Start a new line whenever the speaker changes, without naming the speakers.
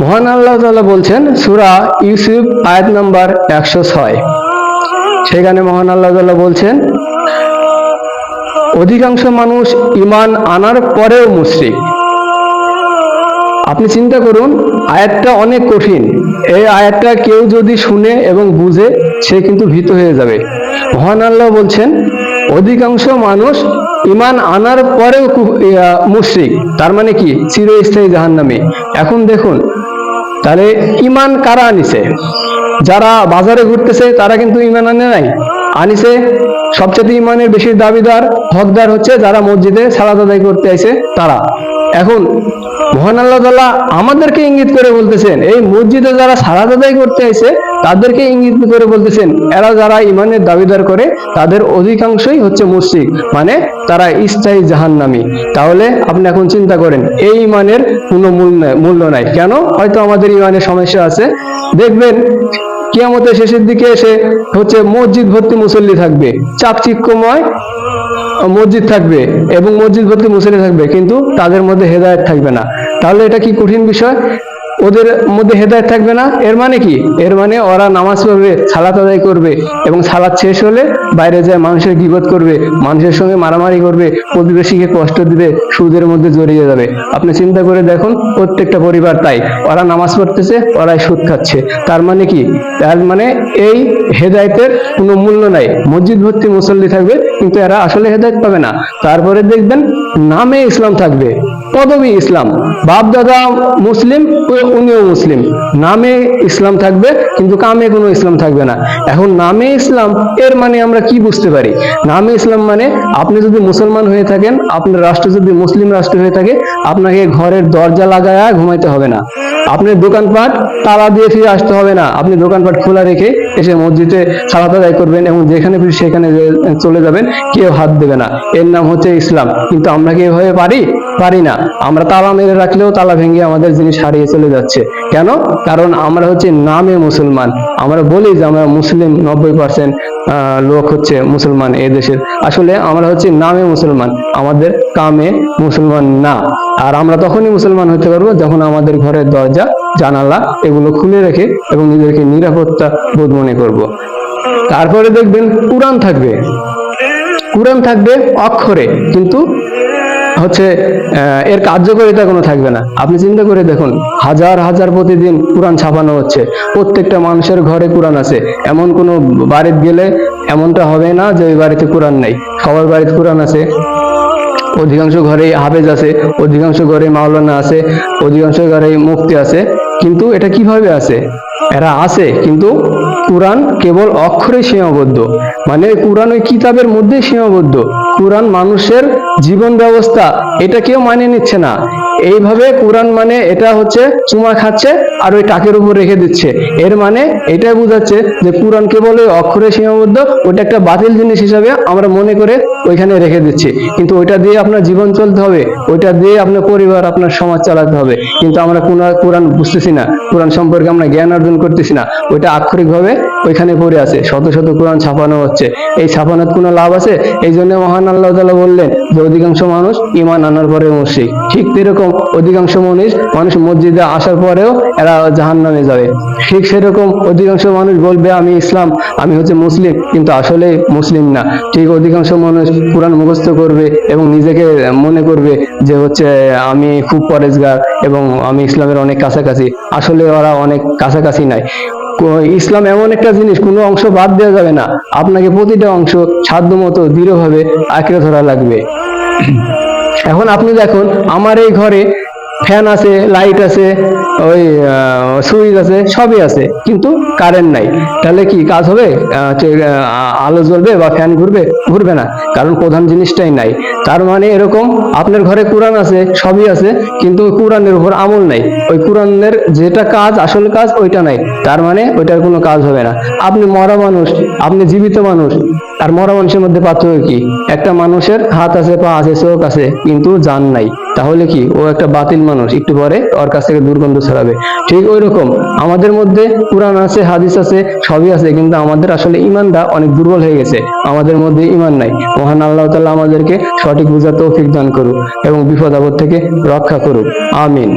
মহান আল্লাহ তাআলা বলছেন, সূরা ইউসুফ, আয়াত নাম্বার একশো ছয়। সেখানে মহান আল্লাহ তাআলা বলছেন, অধিকাংশ মানুষ ইমান আনার পরেও মুশরিক। আপনি চিন্তা করুন, আয়াতটা অনেক কঠিন। এই আয়াতটা কেউ যদি শুনে এবং বুঝে, সে কিন্তু ভীত হয়ে যাবে। মহান আল্লাহ বলছেন, অধিকাংশ মানুষ ইমান আনার পরেও মুশরিক। তার মানে কি? চিরস্থায়ী জাহান্নামে। এখন দেখুন তাহলে ইমান কারা আনিছে? যারা বাজারে ঘুরতেছে, তারা কিন্তু ইমান আনে নাই। আনিছে, সবচেয়ে ইমানের বেশি দাবিদার, হকদার হচ্ছে যারা মসজিদে সালাদ আদায় করতে আইছে, তারা। এখন মহান আল্লাহ তাআলা আমাদেরকে ইঙ্গিত করে বলতেছেন, এই মসজিদে যারা সালাদ আদায় করতে আইছে, তাদেরকে ইঙ্গিত করে বলতেছেন, এরা যারা ইমানের দাবিদার করে, তাদের অধিকাংশই হচ্ছে মুশরিক মানে তারা স্থায়ী নামি তাহলে আপনি এখন চিন্তা করেন, এই ইমানের কোনো মূল্য নাই- মূল্য নাই। কেন? হয়তো আমাদের ইমানের সমস্যা আছে। দেখবেন, কিয়ামতের শেষের দিকে এসে হচ্ছে মসজিদ ভর্তি মুসল্লি থাকবে। চাকচিক্যময় মসজিদ থাকবে এবং মসজিদ বলতে মুসলিম থাকবে, কিন্তু তাদের মধ্যে হেদায়ত থাকবে না। তাহলে এটা কি কঠিন বিষয়? ওদের মধ্যে হেদায়েত থাকবে না। এর মানে কি? এর মানে ওরা নামাজ পড়বে, সালাত আদায় করবে এবং সালাত শেষ হলে বাইরে যায় মানুষের গিবত করবে, মানুষের সঙ্গে মারামারি করবে প্রতিবেশীকে কষ্ট দিবে, সুদের মধ্যে জড়িয়ে যাবে। আপনি চিন্তা করে দেখুন, প্রত্যেকটা পরিবার তাই। ওরা নামাজ পড়তেছে, ওরাই সুদ খাচ্ছে। তার মানে কি? তার মানে এই হেদায়েতের কোনো মূল্য নাই। মসজিদ ভর্তি মুসল্লি থাকবে, কিন্তু এরা আসলে হেদায়েত পাবে না। তারপরে দেখবেন, নামে ইসলাম থাকবে, পদবী ইসলাম। বাপ দাদা মুসলিম উনিও মুসলিম। নামে ইসলাম থাকবে, কিন্তু কামে কোনো ইসলাম থাকবে না। এখন নামে ইসলাম, এর মানে আমরা কি বুঝতে পারি? নামে ইসলাম মানে আপনি যদি মুসলমান হয়ে থাকেন, আপনার রাষ্ট্র যদি মুসলিম রাষ্ট্র হয়ে থাকে, আপনাকে ঘরের দরজা লাগায় ঘুমাইতে হবে না। আপনার দোকানপাট তালা দিয়ে ফিরে আসতে হবে না। আপনি দোকানপাট খোলা রেখে এসে মসজিদে সালাত আদায় করবেন এবং যেখানে খুশি সেখানে চলে যাবেন, কেউ হাত দেবে না। এর নাম হচ্ছে ইসলাম। কিন্তু আমরা কি এভাবে পারি? পারি না। আমরা তালা মেরে রাখলেও তালা ভেঙে আমাদের জিনিস হারিয়ে চলে যাচ্ছে। কেন? কারণ আমরা হচ্ছে নামে মুসলমান। আমরা বলি যে আমরা মুসলিম নব্বই পার্সেন্ট লোক হচ্ছে মুসলমান এ দেশের। আসলে আমরা হচ্ছে নামে মুসলমান, আমাদের কামে মুসলমান না। আর আমরা তখনই মুসলমান হতে পারব যখন আমাদের ঘরের দরজা, জানালা এগুলো খুলে রেখে এবং নিজেদেরকে নিরাপত্তা বোধ মনে করব। তারপরে দেখবেন কোরআন থাকবে। কোরআন থাকবে অক্ষরে, কিন্তু হচ্ছে এর কার্যকারিতা কোনো থাকবে না। আপনি চিন্তা করে দেখুন, হাজার হাজার প্রতিদিন কোরআন ছাপানো হচ্ছে। প্রত্যেকটা মানুষের ঘরে কোরআন আছে। এমন কোনো বাড়িতে গেলে এমনটা হবে না যে ওই বাড়িতে কোরআন নাই। সবার বাড়িতে কোরআন আছে। অধিকাংশ ঘরেই হাফেজ আছে, অধিকাংশ ঘরে মাওলানা আছে, অধিকাংশ ঘরেই মুফতি আছে। কিন্তু এটা কীভাবে আছে? এরা আছে কিন্তু কোরআন কেবল অক্ষরে সীমাবদ্ধ। মানে কোরআন ওই কিতাবের মধ্যে সীমাবদ্ধ। কোরআন মানুষের জীবন ব্যবস্থা এটা কেউ মানে নিচ্ছে না। এইভাবে কোরআন মানে এটা হচ্ছে চুমা খাচ্ছে আর ওই টাকের উপর রেখে দিচ্ছে। এর মানে এটাই বোঝাচ্ছে যে কোরআন কেবল ওই অক্ষরে সীমাবদ্ধ ওটা একটা বাতিল জিনিস হিসাবে আমরা মনে করে ওইখানে রেখে দিচ্ছি। কিন্তু ওইটা দিয়ে আপনার জীবন চলতে হবে, ওইটা দিয়ে আপনার পরিবার, আপনার সমাজ চালাতে হবে। কিন্তু আমরা কোরআন বুঝতেছি না, কোরআন সম্পর্কে আমরা জ্ঞান অর্জন করতেছি না। ওইটা আক্ষরিকভাবে ওইখানে পড়ে আছে, শত শত কোরআন ছাপানো হচ্ছে। এই ছাপানোর কোনো লাভ আছে? এই জন্য মহান আল্লাহ তাআলা বললেন যে, অধিকাংশ মানুষ ইমান আনার পরে মুশরিক। ঠিক এরকম অধিকাংশ মানুষ মানুষ মসজিদে আসার পরেও এরা জাহান নামে যাবে। ঠিক সেরকম অধিকাংশ মানুষ বলবে, আমি ইসলাম, আমি হচ্ছে মুসলিম। কিন্তু আসলে মুসলিম না। ঠিক অধিকাংশ মানুষ কোরআন মুখস্থ করবে এবং নিজেকে মনে করবে যে হচ্ছে, আমি খুব পরেজগার এবং আমি ইসলামের অনেক কাছাকাছি। আসলে ওরা অনেক কাছাকাছি নাই। ইসলাম এমন একটা জিনিস, কোনো অংশ বাদ দেওয়া যাবে না। আপনাকে প্রতিটা অংশ সাধ্য মতো দৃঢ়ভাবে আঁকড়ে ধরা লাগবে। এখন আপনি দেখুন আমার এই ঘরে ফ্যান আছে, লাইট আছে, ওই সুইচ আছে, সবই আছে, কিন্তু কারেন্ট নাই। তাহলে কি কাজ হবে? আলো জ্বলবে বা ফ্যান ঘুরবে ঘুরবে না, কারণ প্রধান জিনিসটাই নাই। তার মানে এরকম আপনার ঘরে কোরআন আছে, সবই আছে, কিন্তু কোরআনের উপর আমল নাই। ওই কোরআনের যেটা কাজ, আসল কাজ, ওইটা নাই। তার মানে ওইটার কোনো কাজ হবে না। আপনি মরা মানুষ, আপনি জীবিত মানুষ, আর মরা মানুষের মধ্যে পার্থক্য কি? একটা মানুষের হাত আছে, পা আছে, চোখ আছে, কিন্তু জান নাই। তাহলে কি ও একটা বাতিল মানুষ, একটু পরে ওর কাছ থেকে দুর্গন্ধ ছড়াবে। ঠিক ওই রকম আমাদের মধ্যে কোরআন আছে, হাদিস আছে, সবই আছে, কিন্তু আমাদের আসলে ইমানটা অনেক দুর্বল হয়ে গেছে। আমাদের মধ্যে ইমান নাই। মহান আল্লাহ তাআলা আমাদেরকে সঠিক বুঝার তৌফিক দান করুক এবং বিপদ আপদ থেকে রক্ষা করুক। আমিন।